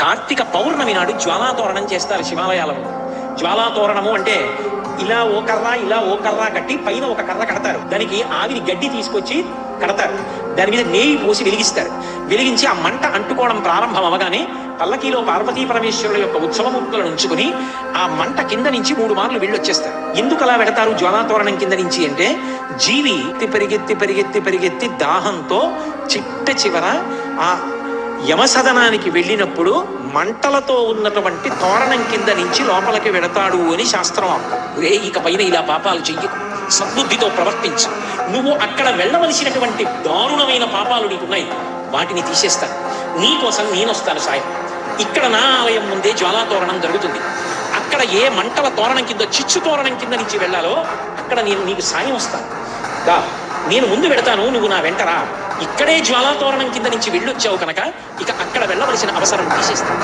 కార్తీక పౌర్ణమి నాడు జ్వాలాతోరణం చేస్తారు శివాలయాలలో. జ్వాలాతోరణము అంటే ఇలా ఓ కర్ర ఇలా ఓ కర్ర కట్టి పైన ఒక కర్ర కడతారు. దానికి ఆవిరి గడ్డి తీసుకొచ్చి కడతారు. దాని మీద నేయి పోసి వెలిగిస్తారు. వెలిగించి ఆ మంట అంటుకోవడం ప్రారంభం అవగానే పల్లకీలో పార్వతీ పరమేశ్వరుల యొక్క ఉత్సవమూర్తులను ఉంచుకుని ఆ మంట కింద నుంచి మూడు మార్లు వెళ్ళొచ్చేస్తారు. ఎందుకు అలా పెడతారు జ్వాలాతోరణం కింద నుంచి అంటే జీవి ఎత్తి పరిగెత్తి పరిగెత్తి పరిగెత్తి దాహంతో చిట్ట చివర ఆ యమసదనానికి వెళ్ళినప్పుడు మంటలతో ఉన్నటువంటి తోరణం కింద నుంచి లోపలికి వెడతాడు అని శాస్త్రం రే ఇక పైన ఇలా పాపాలు చెయ్యకు. సద్బుద్ధితో ప్రవర్తించు. నువ్వు అక్కడ వెళ్ళవలసినటువంటి దారుణమైన పాపాలు నీకున్నాయి. వాటిని తీసేస్తాను. నీకోసం నేనొస్తాను సాయం. ఇక్కడ నా ఆలయం ముందే జ్వాలా తోరణం జరుగుతుంది. అక్కడ ఏ మంటల తోరణం కింద చిచ్చు తోరణం కింద నుంచి వెళ్ళాలో అక్కడ నేను నీకు సాయం వస్తాను. దా నేను ముందు పెడతాను నువ్వు నా వెంటరా ఇక్కడే జ్వాలా తోరణం కింద నుంచి వెళ్ళొచ్చావు కనుక ఇక అక్కడ వెళ్ళవలసిన అవసరం తీసేస్తాను.